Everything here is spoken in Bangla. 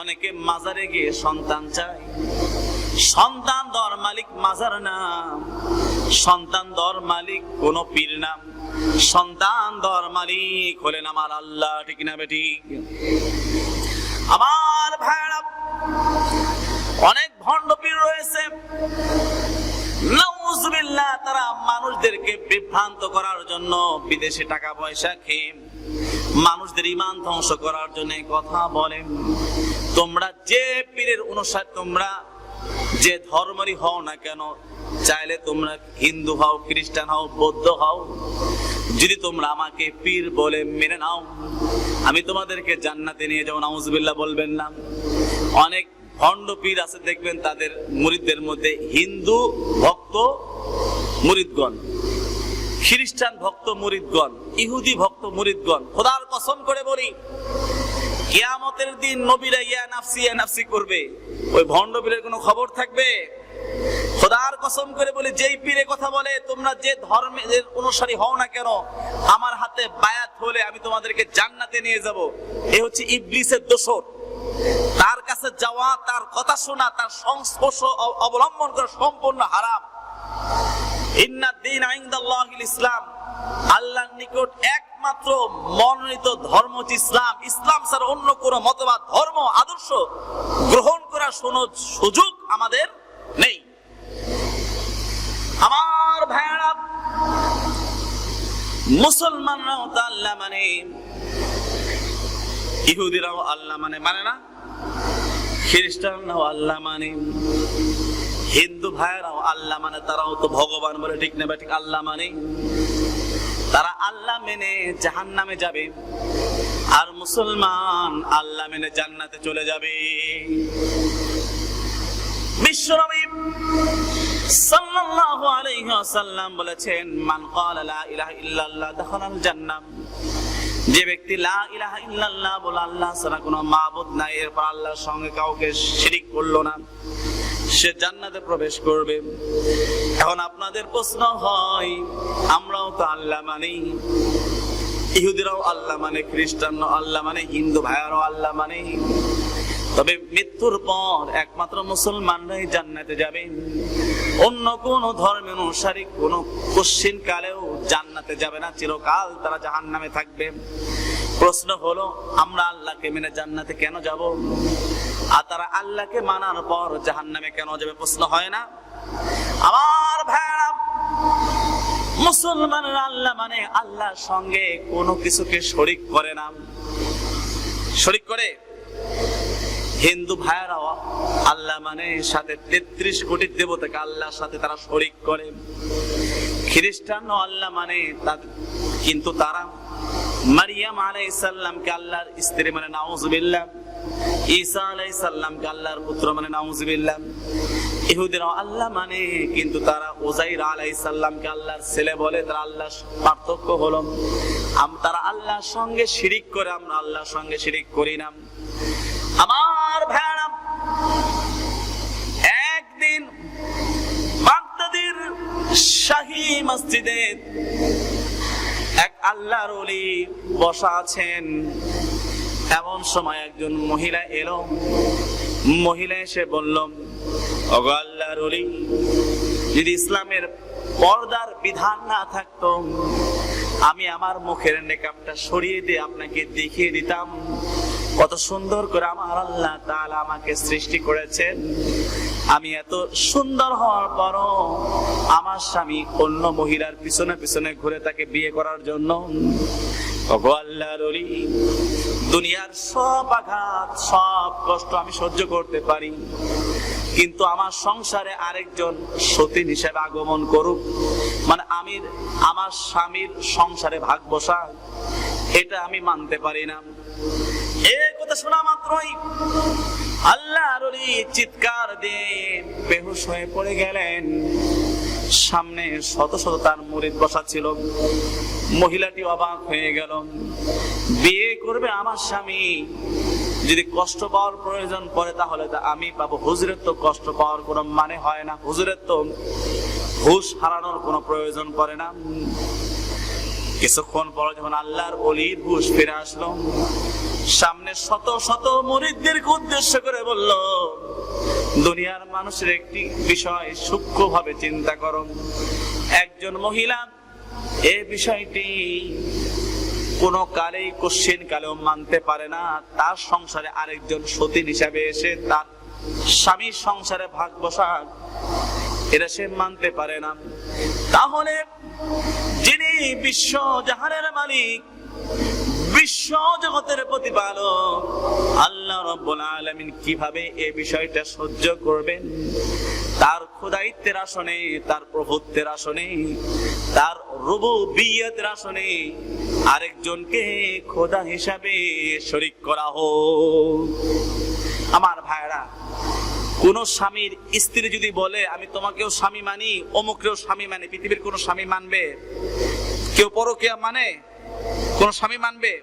অনেকে মাজারে গিয়ে সন্তান চায়। সন্তান দর মালিক মাজার নাম সন্তান দর মালিক কোন পীর নাম সন্তান দর মালিক হলেন আমার আল্লাহ, ঠিক না বেটি? আমার ভাইরা অনেক ভণ্ড পীর রয়েছে। তারা মানুষদেরকে বিভ্রান্ত করার জন্য বিদেশে টাকা পয়সা খেয়ে মানুষদের ইমান ধ্বংস করার জন্য কথা বলেন তোমরা যে পীরের অনুসার, তোমরা যে ধর্মেরই হও না কেন, চাইলে তোমরা হিন্দু হও, খ্রিস্টান হও, বৌদ্ধ হও, যদি তোমরা আমাকে পীর বলে মেনে নাও, আমি তোমাদেরকে জান্নাতে নিয়ে যাব, নাউজুবিল্লাহ বলবেন না। অনেক ভণ্ড পীর আছে, দেখবেন তাদের মুরিদদের মধ্যে হিন্দু ভক্ত মুরিদগণ, খ্রিস্টান ভক্ত মুরিদগণ, ইহুদি ভক্ত মুরিদগণ, খোদার কসম করে বলি কিয়ামতের দিন নবীরা ইয়া নাফসি ইয়া নাফসি করবে। ওই ভণ্ড পীরের কোনো খবর থাকবে? খোদার কসম করে বলি, যেই পীরে কথা বলে, তোমরা যে ধর্মের অনুসারী হও না কেন, আমার হাতে বায়াত হলে আমি তোমাদেরকে জান্নাতে নিয়ে যাব। এ হচ্ছে ইবলিসের দোষর। তার কাছে যাওয়া, তার কথা শোনা, তার সংস্পর্শ অবলম্বন করা সম্পূর্ণ হারাম। ইসলাম, আল্লাহর নিকট একমাত্র মনোনীত ধর্ম ইসলাম। ইসলাম ছাড়া অন্য কোন মতবাদ, ধর্ম, আদর্শ গ্রহণ করার সুযোগ আমাদের নেই। আমার ভাইয়ারা, মুসলমানরাও তো আল্লাহ মানে ইহুদিরাও আল্লাহ মানে মানে না? খ্রিস্টানরাও আল্লাহ মানে। হিন্দু ভাইয়েরাও আল্লাহ মানে তারাও তো ভগবান বলে, ঠিক নেবে ঠিক আল্লাহ মানে? তারা আল্লাহ মেনে জাহান নামে যাবে, আর মুসলমান আল্লাহ মেনে জান্নাতে চলে যাবে। বিশ্বনবী সাল্লাল্লাহু বলেছেন যে ব্যক্তি লা বলে, আল্লাহ ছাড়া কোনো নাই, এরপর আল্লাহর সঙ্গে কাউকে শিরিক করল না। সে জান্নাতে প্রবেশ করবে। এখন আপনাদের প্রশ্ন হয়, আমরাও তো আল্লাহ মানি। ইহুদিরাও আল্লাহ মানে খ্রিস্টান আল্লাহ মানে হিন্দু ভাইয়ারও আল্লাহ মানে। তবে মৃত্যুর পর একমাত্র মুসলমানরাই জান্নাতে যাবেন অন্য কোন ধর্মের অনুসারী কোন কশ্চিন কালেও জান্নাতে যাবে না। চিরকাল তারা জাহান নামে থাকবে। প্রশ্ন হলো, আমরা আল্লাহকে মেনে জান্নাতে কেন যাব? আর তারা আল্লাহকে মানার পর জাহান নামে কেন যাবে প্রশ্ন হয় না? আমার ভাইরা, মুসলমানরা আল্লাহ মানে আল্লাহর সঙ্গে কোনো কিছুকে শরিক করে না। শরিক করে? হিন্দু ভাইয়েরাও আল্লাহ মানে সাথে তেত্রিশ কোটি দেবতাকে আল্লাহর সাথে তারা শরিক করে। খ্রিস্টান আল্লাহ মানে কিন্তু তারা মারিয়াম আলাই সাল্লামকে আল্লাহর স্ত্রী মানে নাউজুবিল্লাহ। ঈসা আলাই সাল্লামকে আল্লাহর পুত্র মানে নাউজুবিল্লাহ। ইহুদিরাও আল্লাহ মানে কিন্তু তারা ওজাইর আলাই সাল্লামকে আল্লাহর ছেলে বলে, তারা আল্লাহ পার্থক্য হলো। তারা আল্লাহর সঙ্গে শিরিক করে, আমরা আল্লাহর সঙ্গে শিরিক করি না। আমার ভেড়া, একদিন বাগদাদের শাহী মসজিদে এক আল্লাহর বসা আছেন। এমন সময় একজন মহিলা এলো। মহিলা এসে বলল ওলি, যদি ইসলামের পর্দার বিধান না থাকতো, আমি আমার মুখের নেকাবটা সরিয়ে দিয়ে আপনাকে দেখিয়ে দিতাম। কত সুন্দর করে আমার আল্লাহ তাআলা আমাকে সৃষ্টি করেছেন। আমি এত সুন্দর হওয়ার পরও আমার স্বামী অন্য মহিলার পিছনে পিছনে ঘুরে তাকে বিয়ে করার জন্য আল্লাহর দুনিয়ার সব আঘাত, সব কষ্ট আমি সহ্য করতে পারি। কিন্তু আমার সংসারে আরেকজন সতীন হিসেবে আগমন করুক মানে আমি আমার স্বামীর সংসারে ভাগ বসা, এটা আমি মানতে পারি না। এই কথা শোনা মাত্রই আল্লাহ চিৎকার দিয়ে বেহুশ হয়ে পড়ে গেলেন। সামনে শত শত তার মুরিদ বসা ছিল। মহিলাটি অবাক হয়ে গেল। বিয়ে করবে আমার স্বামী। যদি কষ্ট পাওয়ার প্রয়োজন পড়ে তাহলে তা আমি পাবো। হুজুরের তো কষ্ট পাওয়ার কোনো মানে হয় না। হুজুরের তো হুশ হারানোর কোনো প্রয়োজন পড়ে না। কিছুক্ষণ পর যখন আল্লাহর অলির হুশ ফিরে আসলো, সামনে শত শত মরিদদেরকে উদ্দেশ্য করে বলল, দুনিয়ার মানুষের একটি বিষয় সূক্ষ্মভাবে চিন্তা করো। একজন মহিলা এই বিষয়টি কোনো কালেই কোশ্চেন কালেও মানতে পারে না। তার সংসারে আরেকজন সতীন হিসাবে এসে তার স্বামীর সংসারে ভাগ বসাক, এটা সে মানতে পারে না। তাহলে যিনি বিশ্ব জাহানের মালিক, বিশ্ব জগতের প্রতিপালক, আল্লাহ রব্বুল আলামিন কীভাবে এই বিষয়টা সহ্য করবেন? তার খোদাইত্বের আসনে, তার প্রভুত্বের আসনে, তার রবু রুবুবিয়তের আসনে আরেকজনকে খোদা হিসাবে শরিক করা হোক। আমার ভাইরা কোন স্বামীর স্ত্রী যদি বলে, আমি তোমাকেও স্বামী মানি অমুকেও স্বামী মানে পৃথিবীর কোন স্বামী মানবে? কেউ পরকিয়া মানে? কোন স্বামী মানবে?